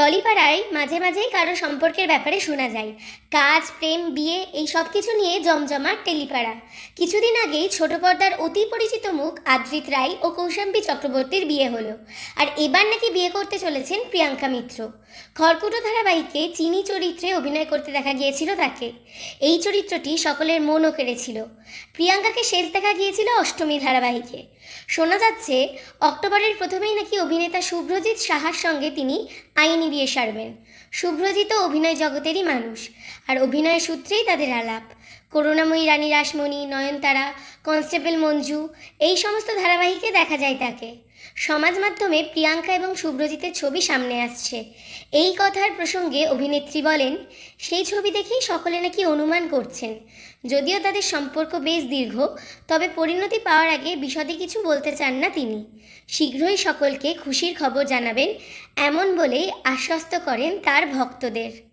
টলিপাড়ায় মাঝে মাঝেই কারও সম্পর্কের ব্যাপারে শোনা যায়। কাজ, প্রেম, বিয়ে এই সব কিছু নিয়ে জমজমাট টেলিপাড়া। কিছুদিন আগেই ছোট পর্দার অতি পরিচিত মুখ আদ্রিত রায় ও কৌশাম্বী চক্রবর্তীর বিয়ে হলো আর এবার নাকি বিয়ে করতে চলেছেন প্রিয়াঙ্কা মিত্র। খড়কুটো ধারাবাহিকে চিনি চরিত্রে অভিনয় করতে দেখা গিয়েছিল তাকে। এই চরিত্রটি সকলের মনও কেড়েছিল। প্রিয়াঙ্কাকে শেষ দেখা গিয়েছিল অষ্টমী ধারাবাহিকে। শোনা যাচ্ছে, অক্টোবরের প্রথমেই নাকি অভিনেতা শুভ্রজিৎ সাহার সঙ্গে তিনি আইনি বিয়ে সারবেন। শুভ্রজিত অভিনয় জগতেরই মানুষ আর অভিনয় সূত্রেই তাদের আলাপ। করুণাময়ী রানী রাসমণি, নয়নতারা, কনস্টেবল মঞ্জু, এই সমস্ত ধারাবাহিকে দেখা যায় তাকে। সমাজ মাধ্যমে প্রিয়াঙ্কা এবং শুভ্রজিতের ছবি সামনে আসছে। এই কথার প্রসঙ্গে অভিনেত্রী বলেন, সেই ছবি দেখেই সকলে নাকি অনুমান করছেন। যদিও তাদের সম্পর্ক বেশ দীর্ঘ, তবে পরিণতি পাওয়ার আগে বিশদে কিছু বলতে চান না তিনি। শীঘ্রই সকলকে খুশির খবর জানাবেন, এমন বলেই আশ্বস্ত করেন তার ভক্তদের।